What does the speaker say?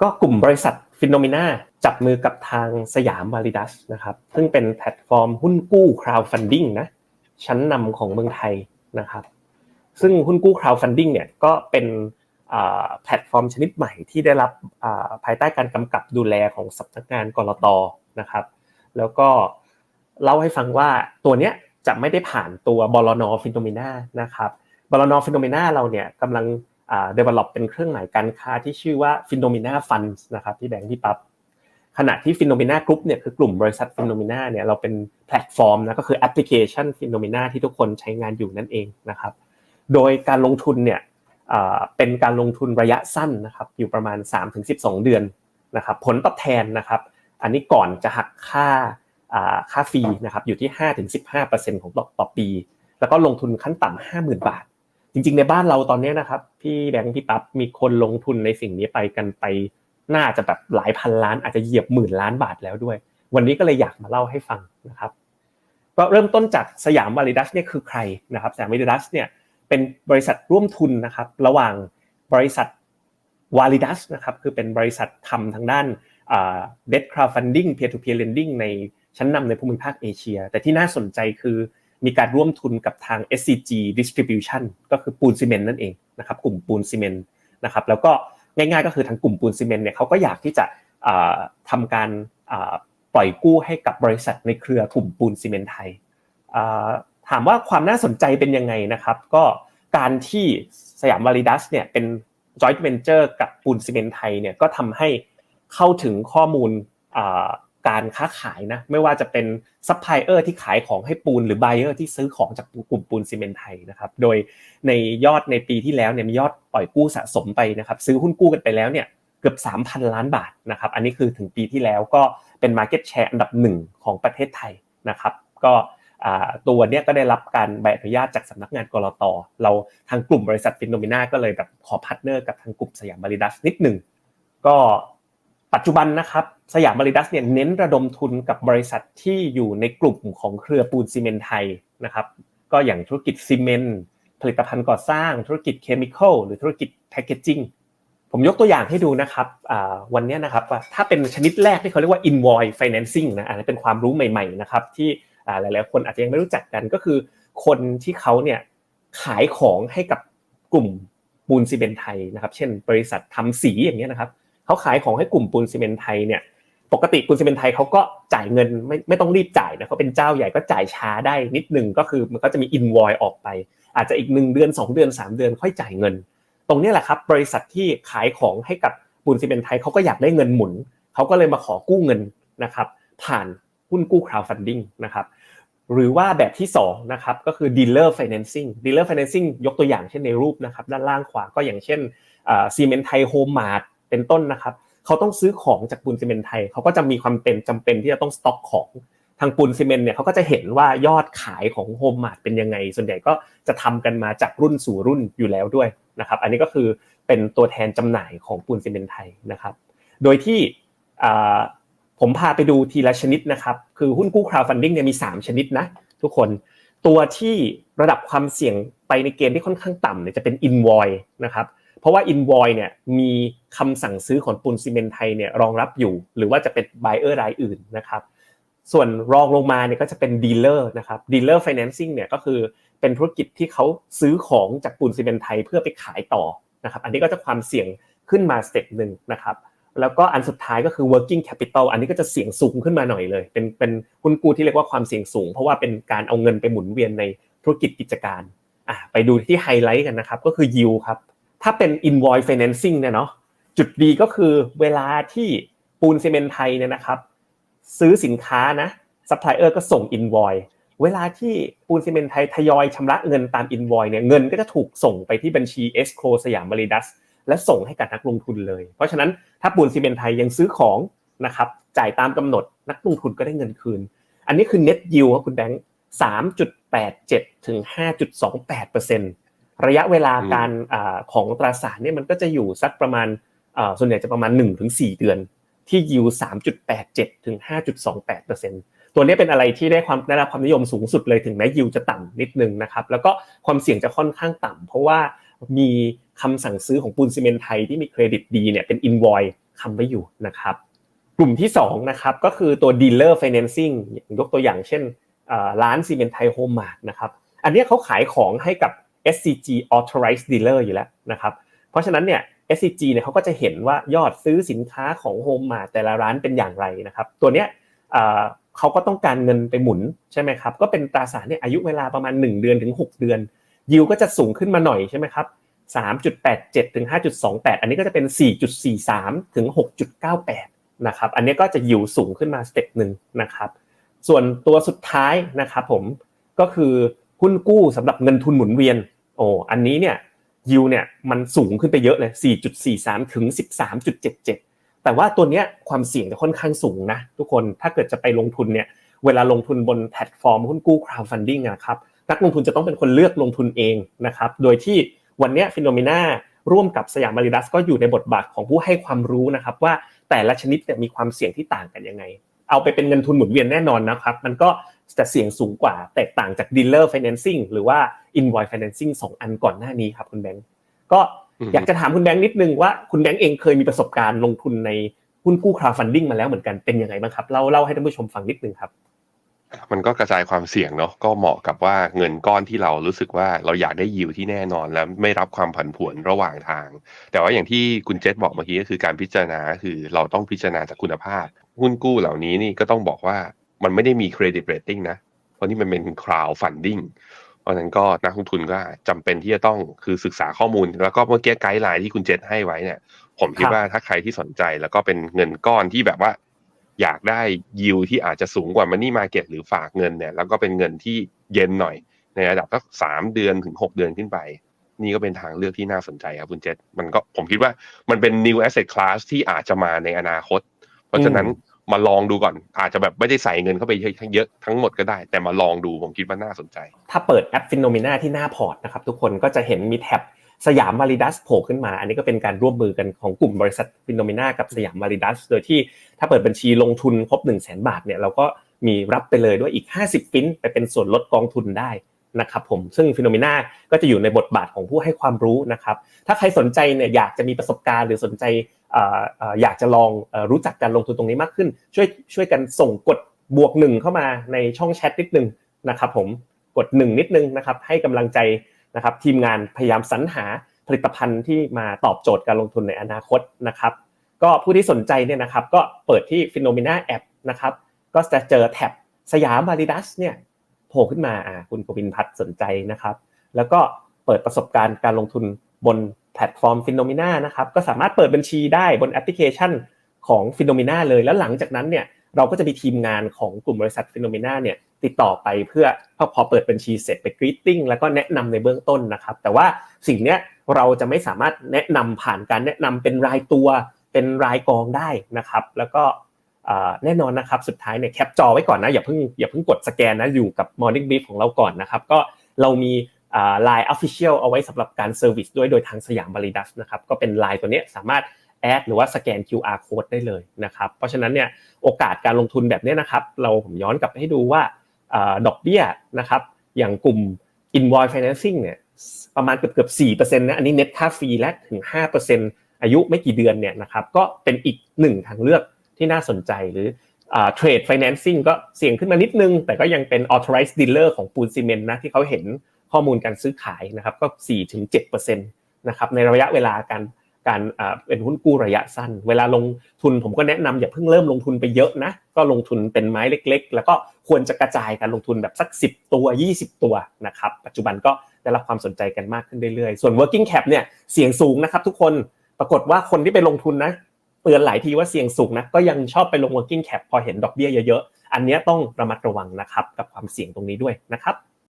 ก็กลุ่มบริษัทฟินโนเมนาจับมือกับทางสยามวาลิดัสนะครับ ซึ่งเป็นแพลตฟอร์มหุ้นกู้ crowdfunding นะชั้นนำของเมืองไทยนะครับ ซึ่งหุ้นกู้ crowdfunding เนี่ยก็เป็นแพลตฟอร์มชนิดใหม่ที่ได้รับภายใต้การกำกับดูแลของสำนักงานกรตนะครับ แล้วก็เล่าให้ฟังว่าตัวเนี้ยจะไม่ได้ผ่านตัวบลนฟินโนเมนานะครับบลนฟินโนเมนาเราเนี่ยกำลัง develop เป็นเครื่องหมายการค้าที่ชื่อว่า Phenomena Funds นะครับพี่แบงค์พี่ปั๊บขณะที่ Phenomena Group เนี่ยคือกลุ่มบริษัท Phenomena เนี่ยเราเป็นแพลตฟอร์มนะก็คือแอปพลิเคชัน Phenomena ที่ทุกคนใช้งานอยู่นั่นเองนะครับโดยการลงทุนเนี่ยเป็นการลงทุนระยะสั้นนะครับอยู่ประมาณ 3-12 เดือนนะครับผลตอบแทนนะครับอันนี้ก่อนจะหักค่าค่าฟรีนะครับอยู่ที่ 5-15%ของต่อปี แล้วก็ลงทุนขั้นต่ำ50,000 บาท ริง ๆ ในบ้านเราตอนนี้นะครับ พี่แบงค์พี่ปั๊บมีคนลงทุนในสิ่งนี้ไปกันไปน่าจะแบบหลายพันล้านอาจจะเหยียบหมื่นล้านบาทแล้วด้วย วันนี้ก็เลยอยากมาเล่าให้ฟังนะครับก็เริ่มต้นจากสยามวาลิดัสเนี่ยคือใครนะครับสยามวาลิดัสเนี่ยเป็นบริษัทร่วมทุนนะครับ ระหว่างบริษัทวาลิดัสนะครับคือเป็นบริษัททำทางด้านเด debt crowdfunding peer to peer lending ในชั้นนำในภูมิภาคเอเชีย แต่ที่น่าสนใจคือ มีการร่วมทุนกับทาง SCG Distribution ก็คือปูนซีเมนต์นั่นเองนะครับกลุ่มปูนซีเมนต์นะครับแล้วก็ง่ายๆก็คือทางกลุ่มปูนซีเมนต์เนี่ยเขาก็อยากที่จะทำการปล่อยกู้ให้กับบริษัทในเครือกลุ่มปูนซีเมนต์ไทยถามว่าความน่าสนใจเป็นยังไงนะครับ ก็การที่สยามวาลิดัสเนี่ยเป็น joint venture กับปูนซีเมนต์ไทยเนี่ยก็ทำให้เข้าถึงข้อมูล การค้าขายนะไม่ว่าจะเป็นซัพพลายเออร์ที่ขายของให้ปูนหรือไบเออร์ที่ซื้อของจากกลุ่มปูนซีเมนต์ไทยนะครับโดยในยอดในปีที่แล้วเนี่ยมียอดปล่อยกู้สะสมไปนะครับซื้อหุ้นกู้กันไปแล้วเนี่ยเกือบ 3,000 ล้านบาทนะครับอันนี้คือถึงปีที่แล้วก็เป็น Market Share อันดับหนึ่งของประเทศไทยนะครับก็ตัวเนี้ยก็ได้รับการใบอนุญาตจากสำนักงานกรตเราทางกลุ่มบริษัทฟินโนมิน่าก็เลยแบบขอพาร์ทเนอร์กับทางกลุ่มสยามบริดัสนิดหนึ่งก็ปัจจุบันนะครับ สยามบริดัสเนี่ยเน้นระดมทุนกับบริษัทที่อยู่ในกลุ่มของเครือปูนซีเมนต์ไทยนะครับ ก็อย่างธุรกิจซีเมนต์ผลิตภัณฑ์ก่อสร้างธุรกิจเคมีคอลหรือธุรกิจแพคเกจิ้งผมยกตัวอย่างให้ดูนะครับวันนี้นะครับถ้าเป็นชนิดแรกที่เขาเรียกว่า invoice financing นะอันนี้เป็นความรู้ใหม่ๆนะครับที่หลายๆคนอาจจะยังไม่รู้จักกันก็คือ คนที่เขาเนี่ยขายของให้กับกลุ่มปูนซีเมนต์ไทยนะครับ เช่น บริษัททำสีอย่างเงี้ยนะครับเขาขายของให้กลุ่มปูนซีเมนต์ไทยเนี่ย ปกติปูนซีเมนต์ไทยเขาก็จ่ายเงินไม่ไม่ต้องรีบจ่ายนะเขาเป็นเจ้าใหญ่ก็จ่ายช้าได้นิดนึงก็คือมันก็จะมีอินวอยออกไป อาจจะอีกหนึ่งเดือน2 เดือน 3 เดือนค่อยจ่ายเงิน ตรงนี้แหละครับบริษัทที่ขายของให้กับปูนซีเมนต์ไทยเขาก็อยากได้เงินหมุนเขาก็เลยมาขอกู้เงินนะครับผ่านหุ้นกู้ crowdfunding นะครับหรือว่าแบบที่2นะครับก็คือ dealer financing dealer financing ยกตัวอย่างเช่นในรูปนะครับด้านล่างขวาก็อย่างเช่นซีเมนต์ไทยโฮมมาร์ทเป็นต้นนะครับ เขาต้องซื้อของจากปูนซีเมนต์ไทย เขาก็จะมีความเป็นจำเป็นที่จะต้องสต็อกของทางปูนซีเมนต์เนี่ยเขาก็จะเห็นว่ายอดขายของโฮมมาร์ทเป็นยังไง ส่วนใหญ่ก็จะทำกันมาจากรุ่นสู่รุ่นอยู่แล้วด้วยนะครับอันนี้ก็คือเป็นตัวแทนจำหน่ายของปูนซีเมนต์ไทยนะครับ โดยที่ผมพาไปดูทีละชนิดนะครับ คือหุ้นกู้ crowdfunding เนี่ยมี 3 ชนิดนะทุกคน ตัวที่ระดับความเสี่ยงไปในเกณฑ์ที่ค่อนข้างต่ำเนี่ยจะเป็น invoice นะครับ เพราะว่า invoice เนี่ยมีคำสั่งซื้อของปูนซีเมนไทยเนี่ยรองรับอยู่ หรือว่าจะเป็น buyer รายอื่นนะครับส่วนรองลงมาเนี่ยก็จะเป็นดีลเลอร์นะครับดีลเลอร์ไฟแนนซิ่งเนี่ยก็คือเป็นธุรกิจที่เขาซื้อของจากปูนซีเมนไทยเพื่อไปขายต่อนะครับอันนี้ก็จะความเสี่ยงขึ้นมาสเต็ปหนึ่งนะครับแล้วก็อันสุดท้ายก็คือ working capital อันนี้ก็จะเสี่ยงสูงขึ้นมาหน่อยเลย เป็นเป็นหุ้นกู้ที่เรียกว่าความเสี่ยงสูง เพราะว่าเป็นการเอาเงินไปหมุนเวียนในธุรกิจกิจการอะไปดูที่ไฮไลท์กันนะครับก็คือ yield ครับ ถ้าเป็น invoice financing เนี่ยเนาะจุดดีก็คือเวลาที่ปูนซีเมนต์ไทยเนี่ยนะครับ ซื้อสินค้านะซัพพลายเออร์ก็ส่ง invoice เวลาที่ปูนซีเมนต์ไทยทยอยชำระเงินตาม invoice เนี่ยเงินก็จะถูกส่งไปที่บัญชี escrow สยามบริดัสและส่งให้กับนักลงทุนเลย เพราะฉะนั้นถ้าปูนซีเมนต์ไทยยังซื้อของนะครับจ่ายตามกำหนดนักลงทุนก็ได้เงินคืน อันนี้คือ net yield ครับคุณแบงค์3.87ถึง5.28% ระยะเวลาการของตราสารเนี่ยมันก็จะอยู่สักประมาณส่วนใหญ่จะประมาณ 1-4 เดือน ที่ยิว3.87ถึง5.28%ตัวนี้เป็นอะไรที่ได้ความได้รับความนิยมสูงสุดเลยถึงแม้ยิวจะต่ำนิดนึงนะครับแล้วก็ความเสี่ยงจะค่อนข้างต่ำเพราะว่ามีคำสั่งซื้อของปูนซีเมนต์ไทยที่มีเครดิตดีเนี่ยเป็นอินวอยคำไว้อยู่นะครับกลุ่มที่2นะครับก็คือตัว dealer financing ยกตัวอย่างเช่นร้านซีเมนไทยโฮมมาร์ทนะครับอันนี้เขาขายของให้กับ SCG authorized dealer อยู่แล้วนะครับ เพราะฉะนั้นเนี่ย SCG เนี่ยเขาก็จะเห็นว่ายอดซื้อสินค้าของโฮมมาแต่ละร้านเป็นอย่างไรนะครับ ตัวเนี้ยเขาก็ต้องการเงินไปหมุนใช่ไหมครับ ก็เป็นตราสารเนี่ยอายุเวลาประมาณ 1 เดือนถึง 6 เดือน ยิวก็จะสูงขึ้นมาหน่อยใช่ไหมครับ3.87ถึง5.28 อันนี้ก็จะเป็น 4.43 ถึง 6.98 นะครับ อันนี้ก็จะยิวสูงขึ้นมาสเต็ปหนึ่งนะครับ ส่วนตัวสุดท้ายนะครับผมก็คือ หุ้นกู้สำหรับเงินทุนหมุนเวียน โอ้อันนี้เนี่ยยิวเนี่ยมันสูงขึ้นไปเยอะเลย 4.43 ถึง 13.77 แต่ว่าตัวเนี้ยความเสี่ยงจะค่อนข้างสูงนะ ทุกคนถ้าเกิดจะไปลงทุนเนี่ยเวลาลงทุนบนแพลตฟอร์มหุ้นกู้ crowdfunding นะครับนักลงทุนจะต้องเป็นคนเลือกลงทุนเองนะครับโดยที่วันนี้ฟิโนเมนาร่วมกับสยามมาริดัสก็อยู่ในบทบาทของผู้ให้ความรู้นะครับว่าแต่ละชนิดมีความเสี่ยงที่ต่างกันยังไง เอาไปเป็นเงินทุนหมุนเวียนแน่นอนนะครับ มันก็ จะเสี่ยงสูงกว่าแตกต่างจาก dealer financing หรือว่า invoice financing สองอันก่อนหน้านี้ครับคุณแบงก์ก็อยากจะถามคุณแบงค์นิดนึงว่าคุณแบงค์เองเคยมีประสบการณ์ลงทุนในหุ้นกู้ crowdfunding มาแล้วเหมือนกันเป็นยังไงบ้างครับเล่าเล่าให้ท่านผู้ชมฟังนิดนึงครับมันก็กระจายความเสี่ยงเนาะก็เหมาะกับว่าเงินก้อนที่เรารู้สึกว่าเราอยากได้ยิวที่แน่นอนแล้วไม่รับความผันผวนระหว่างทาง แต่ว่าอย่างที่คุณเจษบอกเมื่อกี้ก็คือการพิจารณาคือเราต้องพิจารณาจากคุณภาพ หุ้นกู้เหล่านี้นี่ก็ต้องบอกว่า มันไม่ได้มีเครดิตเรตติ้งนะ เพราะนี่มันเป็นคราวฟันดิ้งเพราะนั้นก็นักลงทุนก็จำเป็นที่จะต้องคือศึกษาข้อมูล แล้วก็เมื่อกี้ไกด์ไลน์ที่คุณเจษให้ไว้เนี่ย ผมคิดว่าถ้าใครที่สนใจแล้วก็เป็นเงินก้อนที่แบบว่า อยากได้ยิวที่อาจจะสูงกว่ามันนี่มาเก็ตหรือฝากเงินเนี่ย แล้วก็เป็นเงินที่เย็นหน่อย ในระดับสักสามเดือนถึงหกเดือนขึ้นไป นี่ก็เป็นทางเลือกที่น่าสนใจครับคุณเจษมันก็ผมคิดว่ามันเป็น new asset class ที่อาจจะมาในอนาคต เพราะฉะนั้น มาลองดูก่อน อาจจะแบบไม่ได้ใส่เงินเข้าไปเยอะทั้งหมดก็ได้ แต่มาลองดูผมคิดว่าน่าสนใจ ถ้าเปิดแอปฟินโนเมนาที่หน้าพอร์ตนะครับทุกคนก็จะเห็นมีแท็บสยามมาริดัสโผล่ขึ้นมา อันนี้ก็เป็นการร่วมมือกันของกลุ่มบริษัทฟินโนเมนากับสยามมาริดัสโดยที่ถ้าเปิดบัญชีลงทุนครบ1 0 0 0 0แบาทเนี่ยเราก็มีรับไปเลยด้วยอีก 50ฟินไปเป็นส่วนลดกองทุนได้นะครับผมซึ่งฟิโนเมนาก็จะอยู่ในบทบาทของผู้ให้ความรู้นะครับถ้าใครสนใจเนี่ยอยากจะมีประสบการณ์หรือสนใจ อยากจะลองรู้จักการลงทุนตรงนี้มากขึ้น ช่วยช่วยกันส่งกดบวกหนึ่งเข้ามาในช่องแชทนิดนึงนะครับผมกดหนึ่งนิดนึงนะครับให้กำลังใจนะครับทีมงานพยายามสรรหาผลิตภัณฑ์ที่มาตอบโจทย์การลงทุนในอนาคตนะครับ ก็ผู้ที่สนใจเนี่ยนะครับก็เปิดที่ Phenomena App นะครับก็จะเจอแท็บสยามบาริดัสเนี่ยโผล่ขึ้นมาคุณกบินพัฒน์สนใจนะครับ แล้วก็เปิดประสบการณ์การลงทุนบน แพลตฟอร์ม Phenomena นะครับก็สามารถเปิดบัญชีได้บนแอปพลิเคชันของ Phenomena เลยแล้วหลังจากนั้นเนี่ยเราก็จะมีทีมงานของกลุ่มบริษัท Phenomena เนี่ยติดต่อไปเพื่อพอพอเปิดบัญชีเสร็จไปกรีตติ้งแล้วก็แนะนำในเบื้องต้นนะครับ แต่ว่าสิ่งเนี้ยเราจะไม่สามารถแนะนำผ่านการแนะนำเป็นรายตัวเป็นรายกองได้นะครับ แล้วก็แน่นอนนะครับสุดท้ายเนี่ยแคปจอไว้ก่อนนะอย่าเพิ่งอย่าเพิ่งกดสแกนนะอยู่กับ Morning Brief ของเราก่อนนะครับก็เรามี Line Official เอาไว้สำหรับการเซอร์วิสด้วยโดยทางสยามบริดัสนะครับก็เป็น Line ตัวนี้สามารถแอดหรือว่าสแกน QR code ได้เลยนะครับเพราะฉะนั้นเนี่ยโอกาสการลงทุนแบบนี้นะครับเราผมย้อนกลับให้ดูว่าดอกเบี้ยนะครับอย่างกลุ่ม invoice financing เนี่ยประมาณเกือบเกือบสี่เปอร์เซ็นต์นะอันนี้เน็ตค่าฟรีและถึงห้าเปอร์เซ็นต์อายุไม่กี่เดือนเนี่ยนะครับก็เป็นอีกหนึ่งทางเลือกที่น่าสนใจหรือเทรดไฟแนนซิ่งก็เสี่ยงขึ้นมานิดนึง แต่ก็ยังเป็น authorized dealer ของปูนซีเมนต์นะที่เขาเห็น ข้อมูลการซื้อขายนะครับก็สี่ถึงเจ็ดเปอร์เซ็นต์นะครับในระยะเวลาการการเป็นหุ้นกู้ระยะสั้น เวลาลงทุนผมก็แนะนำอย่าเพิ่งเริ่มลงทุนไปเยอะนะก็ลงทุนเป็นไม้เล็ก ๆ แล้วก็ควรจะกระจายการลงทุนแบบสัก 10 ตัว 20 ตัวนะครับปัจจุบันก็ได้รับความสนใจกันมากขึ้นเรื่อยๆ ส่วน working cap เนี่ยเสี่ยงสูงนะครับทุกคนปรากฏว่าคนที่ไปลงทุนนะเตือนหลายทีว่าเสี่ยงสูงนะก็ยังชอบไปลง working cap พอเห็นดอกเบี้ยเยอะๆอันนี้ต้องระมัดระวังนะครับกับความเสี่ยงตรงนี้ด้วยนะครับ